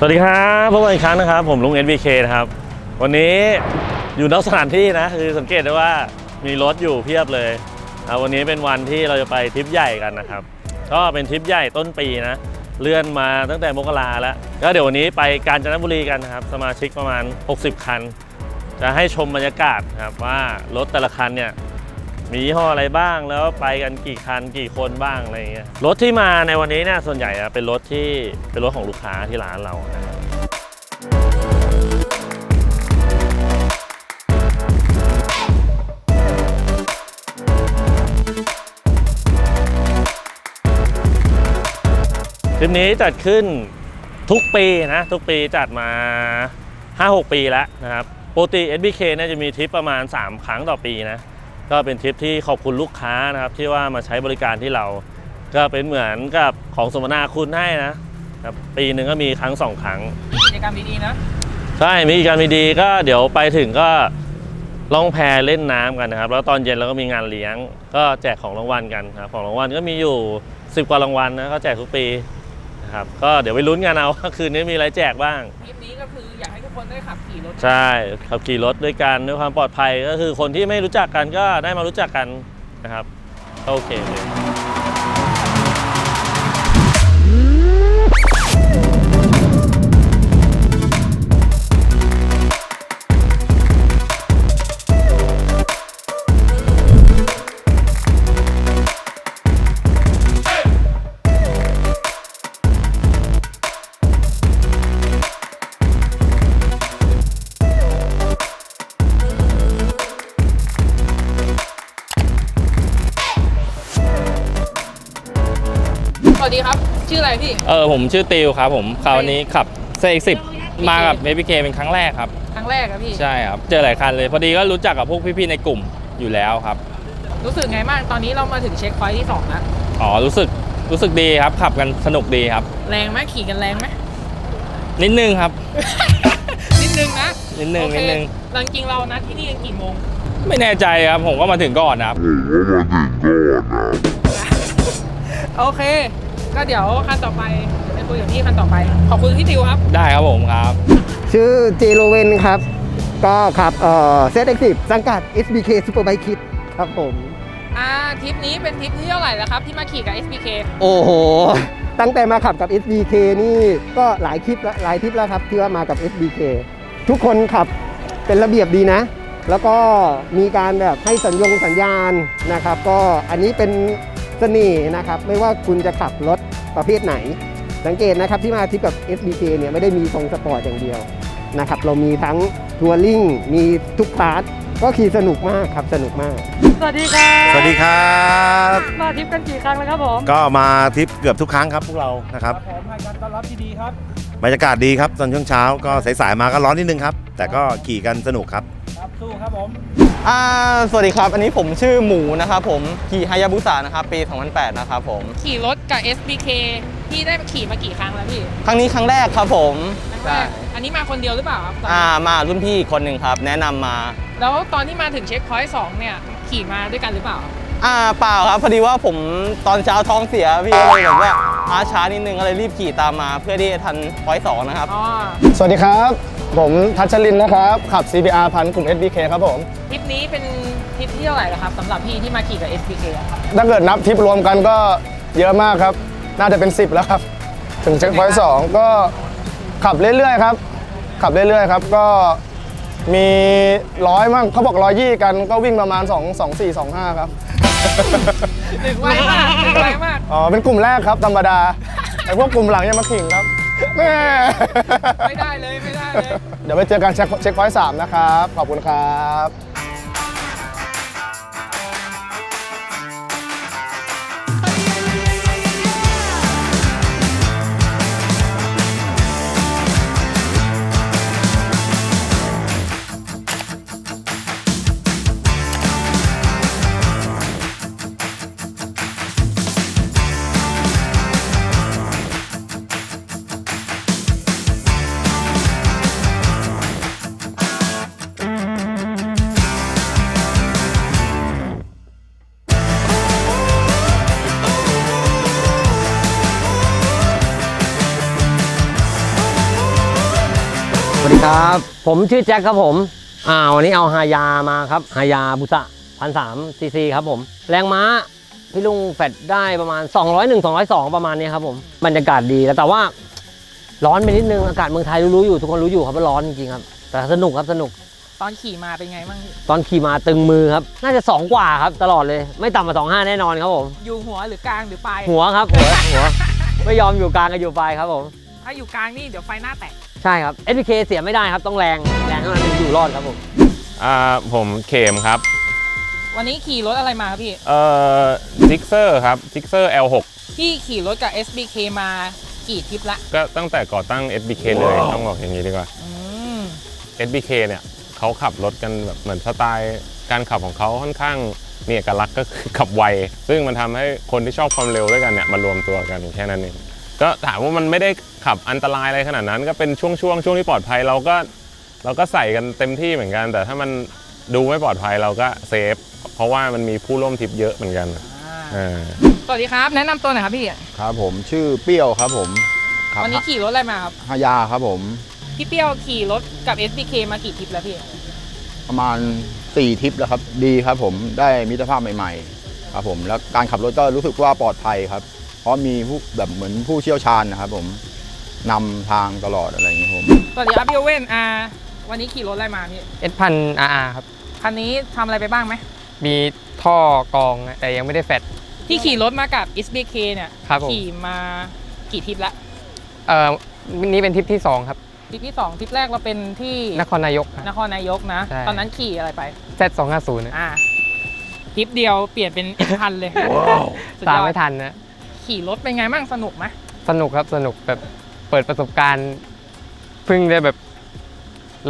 สวัสดีครับพบกันอีกครั้งนะครับ ผมลุง NBK นะครับ วันนี้อยู่นอกสถานที่นะ คือสังเกตได้ว่ามีรถอยู่เพียบเลยอ่าวันนี้เป็นวันที่เราจะไปทริปใหญ่กันนะครับ ก็เป็นทริปใหญ่ต้นปีนะ เลื่อนมาตั้งแต่มกราแล้วก็เดี๋ยววันนี้ไปกาญจนบุรีกันนะครับ สมาชิกประมาณ 60 คัน จะให้ชมบรรยากาศครับว่ารถแต่ละคันเนี่ย มียี่ห้ออะไรบ้างแล้วไปกันกี่คันกี่คนบ้างอะไรเงี้ยรถที่มาในวันนี้เนี่ยส่วนใหญ่อะเป็นรถที่เป็นรถของลูกค้าที่ร้านเรานะครับทริปนี้จัดขึ้นทุกปีนะทุกปีจัดมา 5-6 ปีแล้วนะครับปกติ SBK เนี่ยจะมีทริปประมาณ 3 ครั้งต่อปีนะ ก็เป็นทริปที่ขอบคุณลูกค้านะครับที่ว่ามาใช้บริการที่เรา ก็เป็นเหมือนกับของสมนาคุณให้นะครับปีหนึ่งก็มีครั้งสองครั้งกิจกรรมดีๆนะใช่มีการมีดีก็เดี๋ยวไปถึงก็ล่องแพเล่นน้ำกันนะครับ แล้วตอนเย็นเราก็มีงานเลี้ยง ก็แจกของรางวัลกันครับของรางวัลก็มีอยู่ 10 กว่ารางวัลนะก็แจกทุกปีนะครับก็เดี๋ยวไปลุ้นกันเอาว่าคืนนี้มีอะไรแจกบ้าง ทริปนี้ก็คืออยากให้ทุกคนได้ขับขี่รถ ใช่ขับขี่รถด้วยกันด้วยความปลอดภัยก็คือคนที่ไม่รู้จักกันก็ได้มารู้จักกันนะครับก็โอเคเลย ออะไรพี่ เออผมชื่อติวครับผมคราวนี้ขับเซกสิบมากับเบบี้เคเป็นครั้งแรกครับ ครั้งแรกครับพี่ ใช่ครับ เจอหลายคันเลย พอดีก็รู้จักกับพวกพี่ๆในกลุ่มอยู่แล้วครับ รู้สึกไงบ้างตอนนี้เรามาถึงเช็คพอยท์ที่สองแล้วอ๋อรู้สึกรู้สึกดีครับ ขับกันสนุกดีครับ แรงไหมขี่กันแรงไหมนิดนึงครับ นิดนึงนะนิดนึงโอเคนิดนึงหลังจริงเรานัดที่นี่กันกี่โมง ไม่แน่ใจครับผมก็มาถึงก่อนนะครับโอเค ก็เดี๋ยวคันต่อไปเดี๋ยวไปคุยกับพี่คันต่อไป ขอบคุณพี่ติวครับ ได้ครับผมครับ ชื่อเจโรเวนครับ ก็ขับเอ่อเซตเอ็กซิสังกัด SBK Superbike Kit ครับผม อ่าทริปนี้เป็นทริปที่เท่าไหร่แล้วครับ ที่มาขี่กับ SBK โอ้โห ตั้งแต่มาขับกับ SBK นี่ก็หลายคลิปแล้วหลายทริปแล้วครับ ที่ว่ามากับ SBK ทุกคนขับเป็นระเบียบดีนะ แล้วก็มีการแบบให้สัญญงสัญญาณนะครับ ก็อันนี้เป็นเสน่ห์นะครับ ไม่ว่าคุณจะขับรถ ประเภทไหน สังเกตนะครับที่มาทริปกับ SBK เนี่ยไม่ได้มีทรงสปอร์ตอย่างเดียวนะครับเรามีทั้งทัวริงมีทุกพาร์ทก็ขี่สนุกมากครับสนุกมาก สวัสดีครับสวัสดีครับ มาทริปกันกี่ครั้งแล้วครับผมก็มาทริปเกือบทุกครั้งครับพวกเรานะครับผมให้การต้อนรับที่ดีครับบรรยากาศดีครับตอนช่วงเช้าก็สายๆมาก็ร้อนนิดนึงครับ แต่ก็ขี่กันสนุกครับครับสู้ครับผมอ่า สวัสดีครับ อันนี้ผมชื่อหมูนะครับผมขี่ฮายาบุสะนะครับปี 2008 นะครับผม ขี่รถกับ SBK พี่ได้ขี่มากี่ครั้งแล้วพี่ ครั้งนี้ครั้งแรกครับผมครั้งแรกอันนี้มาคนเดียวหรือเปล่าครับอ่ามารุ่นพี่อีกคนหนึ่งครับ แนะนำมา แล้วตอนที่มาถึงเช็คพอยต์สองเนี่ยขี่มาด้วยกันหรือเปล่า อ่าเปล่าครับพอดีว่าผมตอนเช้าท้องเสียพี่ก็เลยแบบว่าอาช้านิดนึงก็เลยรีบขี่ตามมา เพื่อที่จะทันพอยสองนะครับอ๋อสวัสดีครับ ผมทัชลินนะครับ ขับ CBR พันกลุ่ม SBK ครับผม ทริปนี้เป็นทริปที่เท่าไหร่แล้วครับสำหรับพี่ที่มาขี่กับ SBK อะครับถ้าเกิดนับทริปรวมกันก็เยอะมากครับ น่าจะเป็น 10 แล้วครับ ถึงเช็คพอยต์สองก็ขับเรื่อยๆครับ ขับเรื่อยๆครับ ก็มีร้อยมั่งเขาบอกร้อยยี่กันก็วิ่งประมาณ 2 2 4 2 5 ครับ ถึงไวมากถึงไวมาก อ๋อ เป็นกลุ่มแรกครับ ธรรมดา ไอ้พวกกลุ่มหลังยังมาขิงครับ แม่ไม่ได้เลย ไม่ได้เลย เดี๋ยวไปเจอกันเช็คเช็คพอยต์สามนะครับ ขอบคุณครับ ครับ ผมชื่อแจ็คครับผม อ่า วันนี้เอาฮายามาครับฮายาบุษะพันสามซีซีครับผม แรงม้าพี่ลุงแฟดได้ประมาณ 201 202 ประมาณนี้ครับผม บรรยากาศดีแต่ว่า ร้อนไปนิดนึง อากาศเมืองไทยรู้ๆอยู่ ทุกคนรู้อยู่ครับว่าร้อนจริงๆครับ แต่สนุกครับสนุก ตอนขี่มาเป็นไงบ้างพี่ตอนขี่มาตึงมือครับ น่าจะ 2 กว่าครับ ตลอดเลย ไม่ต่ำกว่า25 แน่นอนครับผม อยู่หัวหรือกลางหรือปลายหัวครับหัวหัว ไม่ยอมอยู่กลางกับอยู่ปลายครับผม ถ้าอยู่กลางนี่เดี๋ยวไฟหน้าแตก ใช่ครับ SPK เสียไม่ได้ครับ ต้องแรง แรงเท่านั้นถึงอยู่รอดครับผม อ่าผมเคมครับ วันนี้ขี่รถอะไรมาครับพี่ เอ่อซิกเซอร์ครับซิกเซอร์ L6 พี่ขี่รถกับ SBK มากี่ทริปละก็ตั้งแต่ก่อตั้ง SBK เลยต้องบอกอย่างนี้ดีกว่า อืม SBK เนี่ยเขาขับรถกันแบบเหมือนสไตล์การขับของเขาค่อนข้างมีเอกลักษณ์ก็คือขับไว ซึ่งมันทำให้คนที่ชอบความเร็วด้วยกันเนี่ยมารวมตัวกันแค่นั้นเองก็ถามว่ามันไม่ได้ ขับอันตรายอะไรขนาดนั้น ก็เป็นช่วงช่วงๆช่วงที่ปลอดภัยเราก็เราก็ใส่กันเต็มที่เหมือนกัน แต่ถ้ามันดูไม่ปลอดภัยเราก็เซฟเพราะว่ามันมีผู้ร่วมทริปเยอะเหมือนกันอ่าเออสวัสดีครับ แนะนำตัวหน่อยครับพี่ครับผมชื่อเปรี้ยวครับผมครับวันนี้ขี่รถอะไรมาครับ ฮายาครับผม พี่เปรี้ยวขี่รถกับ SBK มากี่ทริปแล้วพี่ ประมาณ 4ทริปแล้วครับ ดีครับผมได้มิตรภาพใหม่ๆ ครับผม แล้วการขับรถก็รู้สึกว่าปลอดภัยครับ เพราะมีผู้แบบเหมือนผู้เชี่ยวชาญนะครับผม นำทางตลอดอะไรอย่างเงี้ยผมสวัสดีครับพี่โอเว่นอ่าวันนี้ขี่รถอะไรมาพี่เอสพันอาร์ครับ คันนี้ทำอะไรไปบ้างไหม มีท่อกรองอะแต่ยังไม่ได้แฟด ที่ขี่รถมากับ SBK เนี่ยครับผม ขี่มากี่ทริปละเอ่อนี่เป็นทริปที่ 2 ครับ ทริปที่สองทริปแรกเราเป็นที่นครนายกนครนายกนะ ใช่ ตอนนั้นขี่อะไรไปแซดสองห้าศูนย์อ่าทริปเดียวเปลี่ยนเป็น เอ็พันเลยสุดตามยอดไม่ทันนะ ขี่รถเป็นไงบ้างสนุกไหมสนุกครับสนุกแบบ เปิดประสบการณ์เพิ่งได้แบบ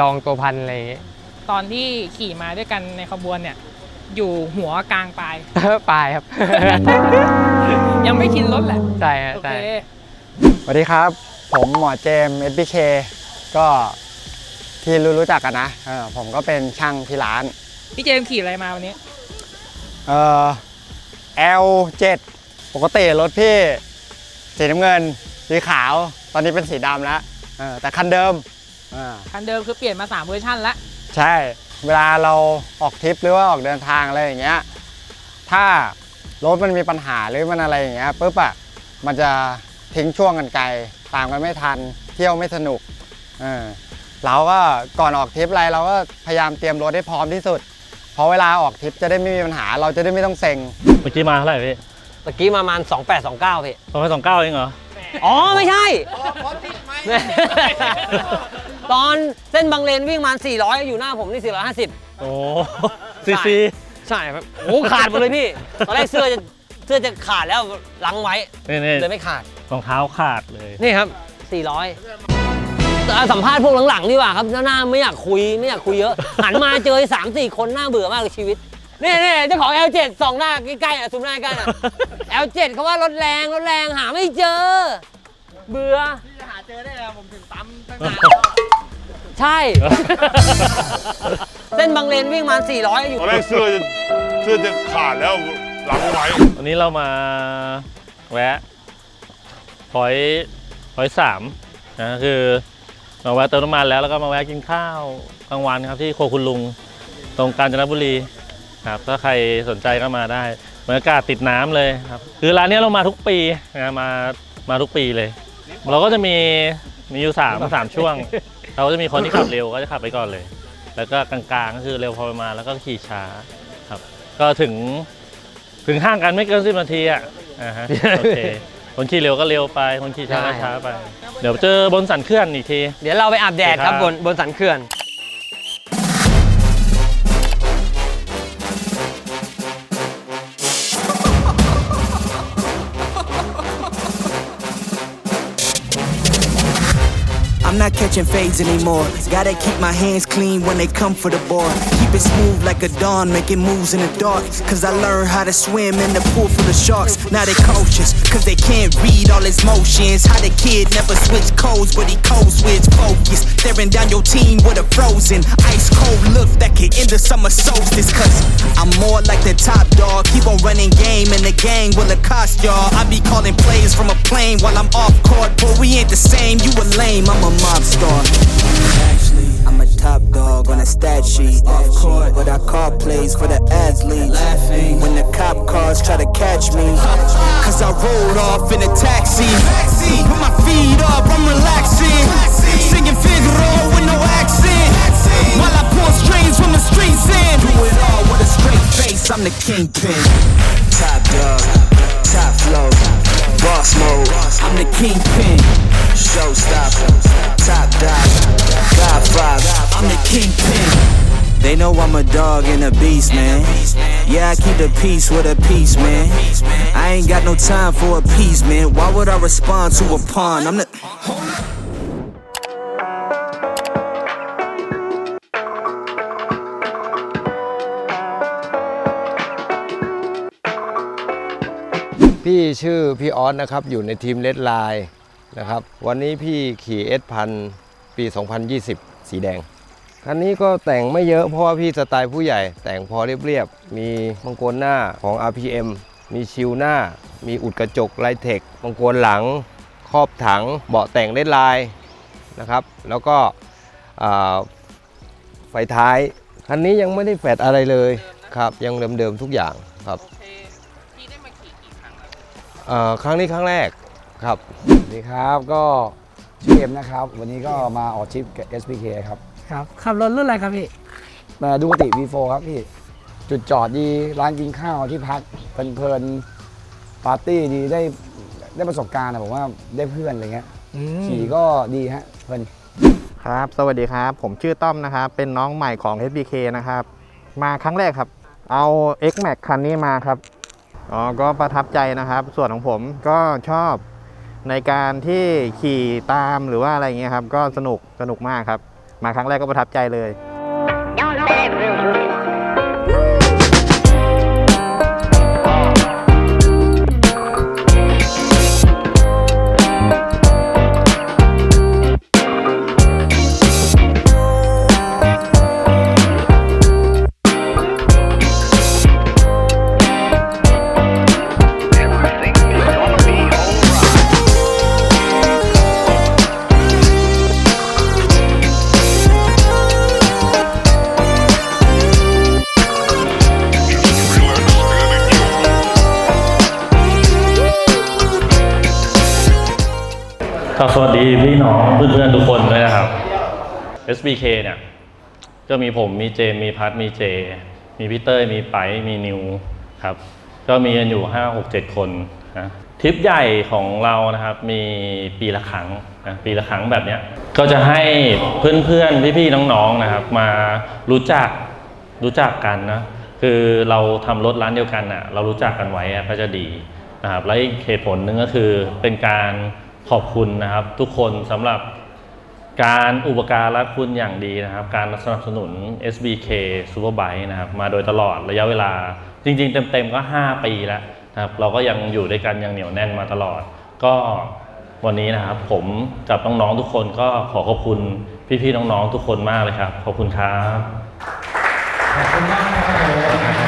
ลองตัวพันอะไรอย่างเงี้ยตอนที่ขี่มาด้วยกันในขบวนเนี่ย อยู่หัวกลางปลาย ปลายครับ ยังไม่ชินรถแหละใช่ฮะโอใช่ เค สวัสดีครับ ผมหมอเจมส์ SBK ก็ที่รู้รู้จักกันนะเออผมก็เป็นช่างที่ร้านพี่เจมส์ขี่อะไรมาวันนี้ เอ่อ L7 ปกติรถพี่สีน้ำเงินสีขาวตอนนี้เป็นสีดำแล้วเออแต่คันเดิมอ่าคันเดิมคือเปลี่ยนมา 3 เวอร์ชันละใช่ เวลาเราออกทริปหรือว่าออกเดินทางอะไรอย่างเงี้ย ถ้ารถมันมีปัญหาหรือมันอะไรอย่างเงี้ยปุ๊บอะมันจะทิ้งช่วงกันไกลตามกันไม่ทัน เที่ยวไม่สนุกเออเราก็ก่อนออกทริปอะไรเราก็พยายามเตรียมรถให้พร้อมที่สุด เพราะเวลาออกทริปจะได้ไม่มีปัญหา เราจะได้ไม่ต้องเซ็ง เมื่อกี้มาเท่าไหร่พี่ตะกี้มาประมาณ 2829พี่สองพันสองเก้าเองเหรอ อ๋อไม่ใช่ตอนเส้นบางเลนวิ่งมา 400 อยู่หน้าผมนี่ 450 โอ้ซีซี ใช่ครับโอ้ขาดหมดเลยพี่ ตอนแรกเสื้อจะเสื้อจะขาดแล้วลังไว้นี่นี่เลยไม่ขาด รองเท้าขาดเลย นี่ครับ 400แต่สัมภาษณ์พวกหลังๆดีกว่าครับหน้าไม่อยากคุยไม่อยากคุยเยอะ หันมาเจอสามสี่คนน่าเบื่อมากเลยชีวิต นี่นี่เจ้าของ L7 สองหน้าใกล้ๆอะซูมหน้าใกล้ๆอะ L7 เขาว่ารถแรงรถแรงหาไม่เจอ เบื่อหาเจอได้แล้วผมถึงปั๊มตั้งใช่ เส้นบางเลนวิ่งมา 400 อยู่ ตอนแรกเสื้อจะเสื้อจะขาดแล้วหลังไว้วันนี้เรามาแวะพอยพอยสามนะคือมาแวะเติมน้ำมันแล้วแล้วก็มาแวะกินข้าวกลางวันครับที่โคคุณลุงตรงกาญจนบุรี ครับถ้าใครสนใจก็มาได้บรรยากาศติดน้ำเลยครับคือร้านนี้เรามาทุกปีนะมามาทุกปีเลย เราก็จะมีมีอยู่สามสามช่วง เราก็จะมีคนที่ขับเร็วก็จะขับไปก่อนเลย แล้วก็กลางๆก็คือเร็วพอประมาณแล้วก็ขี่ช้าครับ ก็ถึงถึงห้างกันไม่เกินสิบนาทีอะอ่าฮะโอเคคนขี่เร็วก็เร็วไป คนขี่ช้าก็ช้าไป เดี๋ยวเจอบนสันเขื่อนอีกที เดี๋ยวเราไปอาบแดดครับครับบนบนสันเขื่อน not catching fades anymore. Gotta keep my hands clean when they come for the ball. Keep it smooth like a dawn, making moves in the dark. Cause I learned how to swim in the pool full of sharks. Now they cautious, cause they can't read all his motions. How the kid never switch codes, but he code switch focus. Staring down your team with a frozen, ice cold look that could end the summer solstice. Cause I'm more like the top dog. Keep on running game and the gang will accost y'all. I be calling plays from a plane while I'm off court. But we ain't the same, you a lame, I'm a mob star. a Top dog on a stat sheet. Off court, but I call plays for the athletes. Laughing when the cop cars try to catch me. Cause I rolled off in a taxi. Put my feet up, I'm relaxing. Singing Figaro with no accent. While I pull strings from the streets in. Do it all with a straight face, I'm the kingpin. Top dog, top flow, boss mode. I'm the kingpin. They know I'm a dog and a beast, man. Yeah, I keep the peace with a peace, man. I ain't got no time for a peace, man. Why would I respond to a pawn? I'm the. พี่ชื่อพี่ออสนะครับ อยู่ในทีมเลดไลน์นะครับ วันนี้พี่ขี่เอสพันปี 2020 สีแดง คันนี้ก็แต่งไม่เยอะเพราะว่าพี่สไตล์ผู้ใหญ่ แต่งพอเรียบๆ มีมังกรหน้าของ RPM มีชิวหน้า มีอุดกระจกไลเทคมังกรหลัง ครอบถัง เบาะแต่งเลดไลน์นะครับ แล้วก็อ่าไฟท้าย คันนี้ยังไม่ได้แฟดอะไรเลยครับ ยังเดิมๆทุกอย่างครับเอ่อครั้งนี้ครั้งแรกครับสวัสดีครับก็ชื่อเอ็มนะครับ วันนี้ก็มาออกทริปกับ SPK ครับ ครับขับรถรุ่นอะไรครับพี่มาดูกติ V4 ครับพี่ จุดจอดดีร้านกินข้าวที่พักเพลินๆปาร์ตี้ดีได้ได้ประสบการณ์อะผมว่าได้เพื่อนอะไรเงี้ยขี่ก็ดีฮะเพลิน ครับ สวัสดีครับ ผมชื่อต้อมนะครับ เป็นน้องใหม่ของ HBK นะครับ มาครั้งแรกครับ เอา X Max คันนี้มาครับ อ๋อ ก็ประทับใจนะครับ ส่วนของผมก็ชอบในการที่ขี่ตามหรือว่าอะไรเงี้ยครับ ก็สนุก สนุกมากครับ มาครั้งแรกก็ประทับใจเลย ก็สวัสดีพี่น้องเพื่อนๆทุกคนด้วยนะครับ SBK เนี่ย ก็มีผมมีเจมมีพัทมีเจ มีพี่เต้ยมีไปมีนิวครับ ก็มีกันอยู่ 5 6 7 คนนะทริปใหญ่ของเรานะครับมีปีละครั้งนะปีละครั้งแบบเนี้ยก็จะให้เพื่อนๆ พี่ๆ น้องๆนะครับ มารู้จักรู้จักกันนะคือเราทำรถร้านเดียวกันอะเรารู้จักกันไว้อะก็จะดีนะครับและอีกเหตุผลหนึ่งก็คือเป็นการ ขอบคุณนะครับ ทุกคนสำหรับการอุปการะคุณอย่างดีนะครับ การสนับสนุน SBK Superbike นะครับ มาโดยตลอดระยะเวลา จริง ๆ เต็มๆก็ 5 ปีแล้วนะครับ เราก็ยังอยู่ด้วยกันย่างเหนียวแน่นมาตลอด ก็วันนี้นะครับ ผมกับน้องๆทุกคนก็ขอขอบคุณพี่ๆน้องๆทุกคนมากเลยครับ ขอบคุณครับ ขอบคุณมากครับ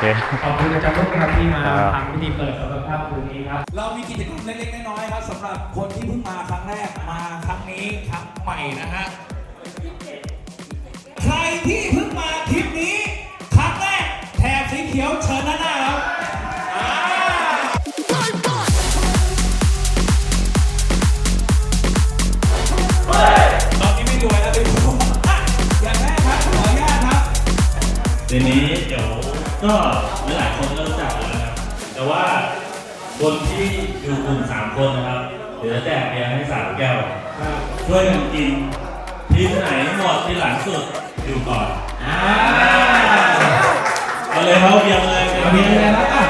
เค ขอบคุณอาจารย์รุ่งครับที่มาครับทำพิธีเปิดสำหรับภาพคืนนี้ครับเรามีกิจกรรมเล็กๆน้อยๆครับสำหรับคนที่เพิ่งมาครั้งแรกมาครั้งนี้ครั้งใหม่นะฮะใครที่เพิ่ง ก็หลายๆคนก็รู้จักแล้วนะครับ แต่ว่าคนที่อยู่กลุ่มสามคนนะครับเดี๋ยวจะแจกเบียร์ให้สามแก้วช่วยกันกินทีมไหนหมดที่หลังสุดอยู่ก่อนเอาเลยครับเบียร์เลยเบียร์เลยครับเ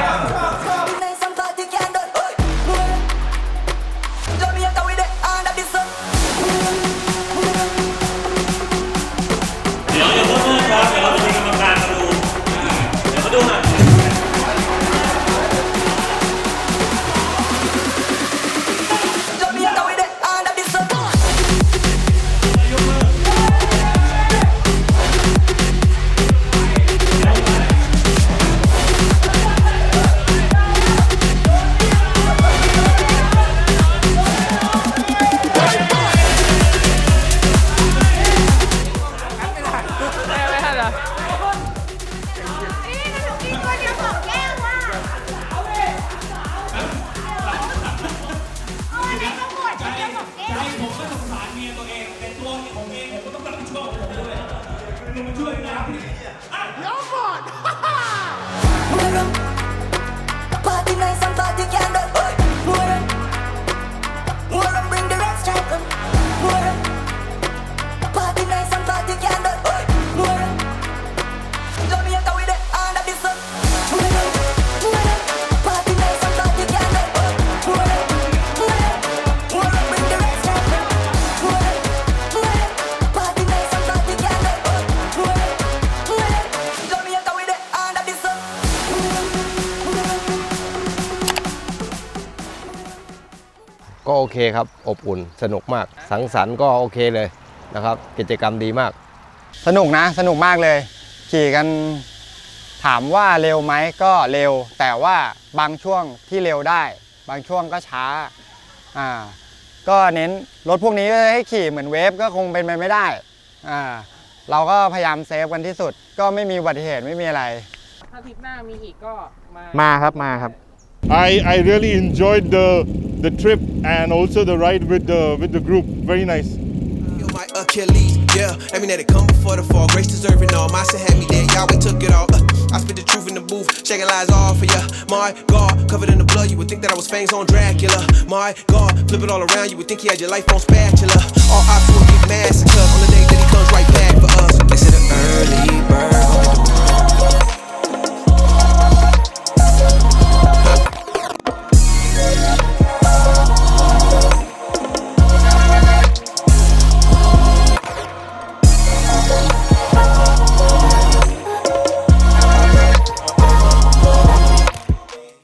คครับ อบอุ่น สนุกมาก สังสรรค์ก็โอเคเลยนะครับ กิจกรรมดีมาก สนุกนะ สนุกมากเลย ขี่กันถามว่าเร็วไหมก็เร็ว แต่ว่าบางช่วงที่เร็วได้ บางช่วงก็ช้าอ่าก็เน้นรถพวกนี้ให้ขี่เหมือนเวฟก็คงเป็นไปไม่ได้อ่าเราก็พยายามเซฟกันที่สุด ก็ไม่มีอุบัติเหตุไม่มีอะไร ถ้าทริปหน้ามีอีกก็มา มาครับมาครับ I, I really enjoyed the the trip and also the ride with the with the group. Very nice. Achilles, yeah. Every night it come before the fall. Grace deserving all. My sin had me dead. Yahweh took it all. Uh, I spit the truth in the booth, shaking lies for ya. My God, covered in the blood, you would think that I was fangs on Dracula. My God, flip it all around, you would think he had your life on spatula. All get massacred on the day that he comes right back for us. They said an early bird.